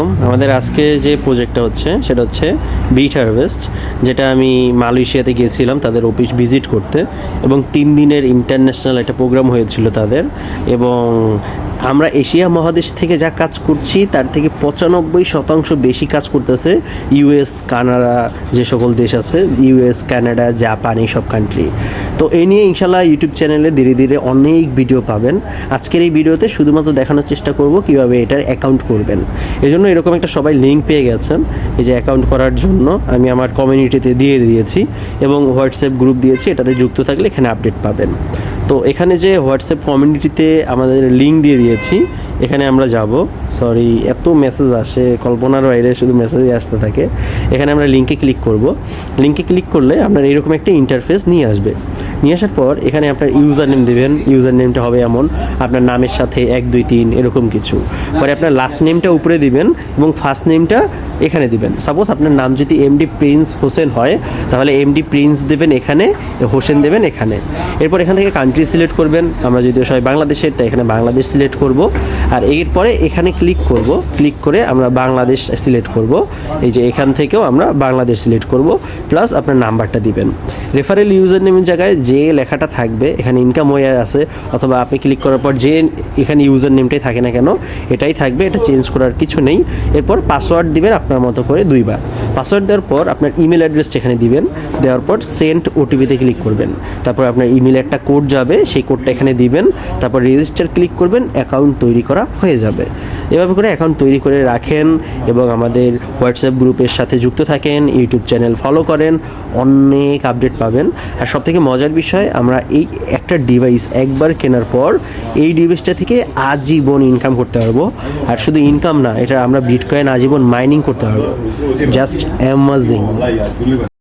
আমাদের আজকে যে প্রজেক্টটা হচ্ছে, সেটা হচ্ছে বিট হারভেস্ট যেটা আমি মালয়েশিয়াতে গিয়েছিলাম তাদের অফিস ভিজিট করতে। এবং তিন দিনের ইন্টারন্যাশনাল একটা প্রোগ্রাম হয়েছিল তাদের। এবং আমরা এশিয়া মহাদেশ থেকে যা কাজ করছি, তার থেকে পঁচানব্বই শতাংশ বেশি কাজ করতেছে ইউএস কানাডা যে সকল দেশ আছে ইউএস কানাডা, জাপান, এইসব কান্ট্রি তো এই নিয়ে ইনশাল্লাহ ইউটিউব চ্যানেলে ধীরে ধীরে অনেক ভিডিও পাবেন। আজকের এই ভিডিওতে শুধুমাত্র দেখানোর চেষ্টা করব কীভাবে এটার অ্যাকাউন্ট করবেন। এই জন্য এরকম একটা সবাই লিঙ্ক পেয়ে গেছেন, এই যে অ্যাকাউন্ট করার জন্য আমি আমার কমিউনিটিতে দিয়ে দিয়েছি এবং হোয়াটসঅ্যাপ গ্রুপ দিয়েছি, এটাতে যুক্ত থাকলে এখানে আপডেট পাবেন। তো এখানে যে হোয়াটসঅ্যাপ কমিউনিটিতে আমাদের লিঙ্ক দিয়ে দিয়েছি, এখানে আমরা যাব। সরি এত মেসেজ আসে, কল্পনার বাইরে শুধু মেসেজই আসতে থাকে। এখানে আমরা লিঙ্কে ক্লিক করব। লিঙ্কে ক্লিক করলে আপনার এরকম একটা ইন্টারফেস নিয়ে আসবে। নিয়ে আসার পর এখানে আপনার ইউজার নেম দেবেন ইউজার নেমটা হবে এমন, আপনার নামের সাথে এক, দুই, তিন, এরকম কিছু। পরে আপনার লাস্ট নেমটা উপরে দিবেন এবং ফার্স্ট নেমটা এখানে দিবেন। সাপোজ আপনার নাম যদি এমডি প্রিন্স হোসেন হয়, তাহলে এমডি প্রিন্স দেবেন এখানে হোসেন দেবেন এখানে। এরপর এখান থেকে কান্ট্রি সিলেক্ট করবেন। আমরা যদি সবাই বাংলাদেশের, তাই এখানে বাংলাদেশ সিলেক্ট করব। আর এরপরে এখানে ক্লিক করব। ক্লিক করে আমরা বাংলাদেশ সিলেক্ট করব। এই যে এখান থেকেও আমরা বাংলাদেশ সিলেক্ট করব। প্লাস আপনার নাম্বারটা দিবেন। রেফারেল ইউজার নেমের জায়গায় যে লেখাটা থাকবে, এখানে ইনকাম হয়ে আছে, অথবা আপনি ক্লিক করার পর যে এখানে ইউজার নেমটাই থাকে না কেন, এটাই থাকবে, এটা চেঞ্জ করার কিছু নেই। এরপর পাসওয়ার্ড দিবেন আপনার মতো করে দুইবার। পাসওয়ার্ড দেওয়ার পর আপনার ইমেল অ্যাড্রেসটা এখানে দিবেন, দেওয়ার পর সেন্ট ওটিপিতে ক্লিক করবেন। তারপর আপনার ইমেলে একটা কোড যাবে, সেই কোডটা এখানে দিবেন, তারপর রেজিস্টার ক্লিক করবেন অ্যাকাউন্ট তৈরি করা হয়ে যাবে। এভাবে করে অ্যাকাউন্ট তৈরি করে রাখেন এবং আমাদের হোয়াটসঅ্যাপ গ্রুপের সাথে যুক্ত থাকেন ইউটিউব চ্যানেল ফলো করেন, অনেক আপডেট পাবেন। আর সব থেকে মজার বিষয়, আমরা এই একটা ডিভাইস একবার কেনার পর এই ডিভাইসটা থেকে আজীবন ইনকাম করতে পারব। আর শুধু ইনকাম না, এটা আমরা বিটকয়েন আজীবন মাইনিং করতে পারব। Just amazing